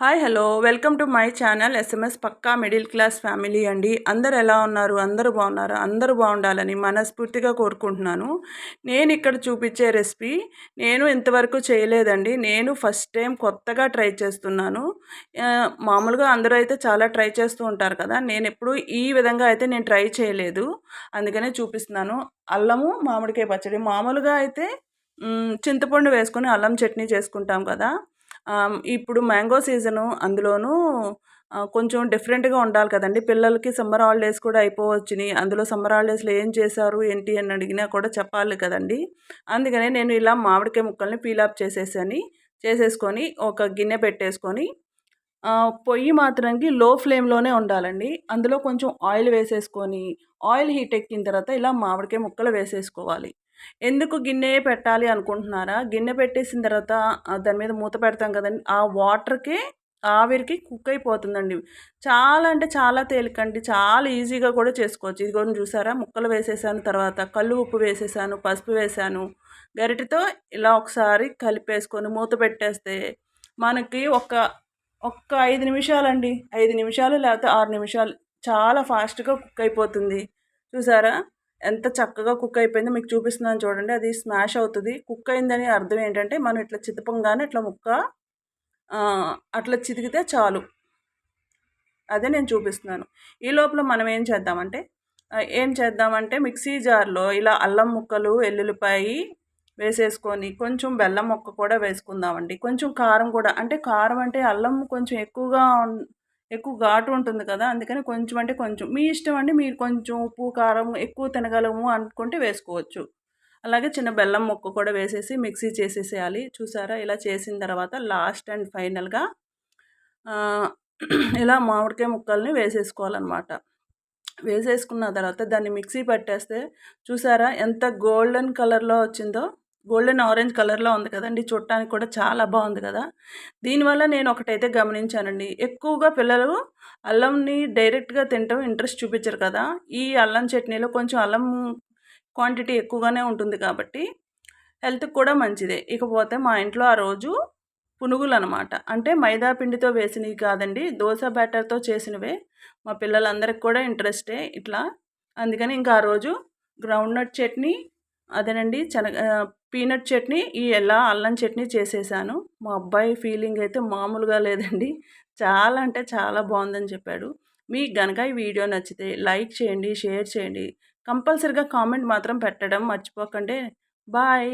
Hi hello welcome to my channel SMS Pakka middle class family అండి. అందరు ఎలా ఉన్నారు? అందరూ బాగున్నారు? అందరూ బాగుండాలని మనస్ఫూర్తిగా కోరుకుంటున్నాను. నేను ఇక్కడ చూపించే రెసిపీ నేను ఇంతవరకు చేయలేదండి. నేను ఫస్ట్ టైం కొత్తగా ట్రై చేస్తున్నాను. మామూలుగా అందరూ అయితే చాలా ట్రై చేస్తూ ఉంటారు కదా. నేను ఎప్పుడు ఈ విధంగా అయితే నేను ట్రై చేయలేదు. అందుకనే చూపిస్తున్నాను. అల్లము మామిడికాయ పచ్చడి. మామూలుగా అయితే చింతపండు వేసుకొని అల్లం చట్నీ చేసుకుంటాం కదా. ఇప్పుడు మ్యాంగో సీజను అందులోనూ కొంచెం డిఫరెంట్గా ఉండాలి కదండి. పిల్లలకి సమ్మర్ హాలిడేస్ కూడా అయిపోవచ్చినాయి. అందులో సమ్మర్ హాలిడేస్లో ఏం చేశారు ఏంటి అని అడిగినా కూడా చెప్పాలి కదండి. అందుకనే నేను ఇలా మామిడికాయ ముక్కల్ని పీలాప్ చేసేసని. చేసేసుకొని ఒక గిన్నె పెట్టేసుకొని పొయ్యి మాత్రానికి లో ఫ్లేమ్లోనే ఉండాలండి. అందులో కొంచెం ఆయిల్ వేసేసుకొని ఆయిల్ హీట్ ఎక్కిన తర్వాత ఇలా మామిడికాయ ముక్కలు వేసేసుకోవాలి. ఎందుకు గిన్నె పెట్టాలి అనుకుంటున్నారా? గిన్నె పెట్టేసిన తర్వాత దాని మీద మూత పెడతాం కదండి. ఆ వాటర్కి ఆవిరికి కుక్ అయిపోతుందండి. చాలా అంటే చాలా తేలికండి. చాలా ఈజీగా కూడా చేసుకోవచ్చు. ఇది కూడా చూసారా? ముక్కలు వేసేసాను తర్వాత కళ్ళు ఉప్పు వేసేసాను పసుపు వేసాను. గరిటతో ఇలా ఒకసారి కలిపేసుకొని మూత పెట్టేస్తే మనకి ఒక ఒక్క ఐదు నిమిషాలండి. ఐదు నిమిషాలు లేకపోతే ఆరు నిమిషాలు చాలా ఫాస్ట్గా కుక్ అయిపోతుంది. చూసారా? ఎంత చక్కగా కుక్ అయిపోయిందో మీకు చూపిస్తున్నాను చూడండి. అది స్మాష్ అవుతుంది. కుక్ అయిందని అర్థం ఏంటంటే మనం ఇట్లా చితపంగానే ఇట్లా ముక్క అట్లా చితికితే చాలు. అదే నేను చూపిస్తున్నాను. ఈ లోపల మనం ఏం చేద్దామంటే ఏం చేద్దామంటే మిక్సీ జార్లో ఇలా అల్లం ముక్కలు ఎల్లుల్లిపాయి వేసేసుకొని కొంచెం బెల్లం ముక్క కూడా వేసుకుందామండి. కొంచెం కారం కూడా అంటే కారం అంటే అల్లం కొంచెం ఎక్కువగా ఎక్కువ ఘాటు ఉంటుంది కదా అందుకని కొంచెం అంటే కొంచెం. మీ ఇష్టం అండి మీరు కొంచెం ఉప్పు కారం ఎక్కువ తినగలము అనుకుంటే వేసుకోవచ్చు. అలాగే చిన్న బెల్లం ముక్క కూడా వేసేసి మిక్సీ చేసేసేయాలి. చూసారా? ఇలా చేసిన తర్వాత లాస్ట్ అండ్ ఫైనల్గా ఇలా మామిడికాయ ముక్కల్ని వేసేసుకోవాలన్నమాట. వేసేసుకున్న తర్వాత దాన్ని మిక్సీ పట్టేస్తే చూసారా? ఎంత గోల్డెన్ కలర్లో వచ్చిందో. గోల్డెన్ ఆరెంజ్ కలర్లో ఉంది కదండి చూడటానికి కూడా చాలా బాగుంది కదా. దీనివల్ల నేను ఒకటైతే గమనించానండి. ఎక్కువగా పిల్లలు అల్లంని డైరెక్ట్గా తింటాం ఇంట్రెస్ట్ చూపించరు కదా. ఈ అల్లం చట్నీలో కొంచెం అల్లం క్వాంటిటీ ఎక్కువగానే ఉంటుంది కాబట్టి హెల్త్కి కూడా మంచిదే. ఇకపోతే మా ఇంట్లో ఆ రోజు పునుగులు అనమాట అంటే మైదా పిండితో వేసినవి కాదండి దోశ బ్యాటర్తో చేసినవే. మా పిల్లలందరికి కూడా ఇంట్రెస్టే ఇట్లా. అందుకని ఇంకా ఆ రోజు గ్రౌండ్ నట్ చట్నీ అదేనండి. శనగ పీనట్ చట్నీ ఈ ఎలా అల్లం చట్నీ చేసేసాను. మా అబ్బాయి ఫీలింగ్ అయితే మామూలుగా లేదండి. చాలా అంటే చాలా బాగుందని చెప్పాడు. మీకు గనక ఈ వీడియో నచ్చితే లైక్ చేయండి షేర్ చేయండి. కంపల్సరిగా కామెంట్ మాత్రం పెట్టడం మర్చిపోకండి. బాయ్.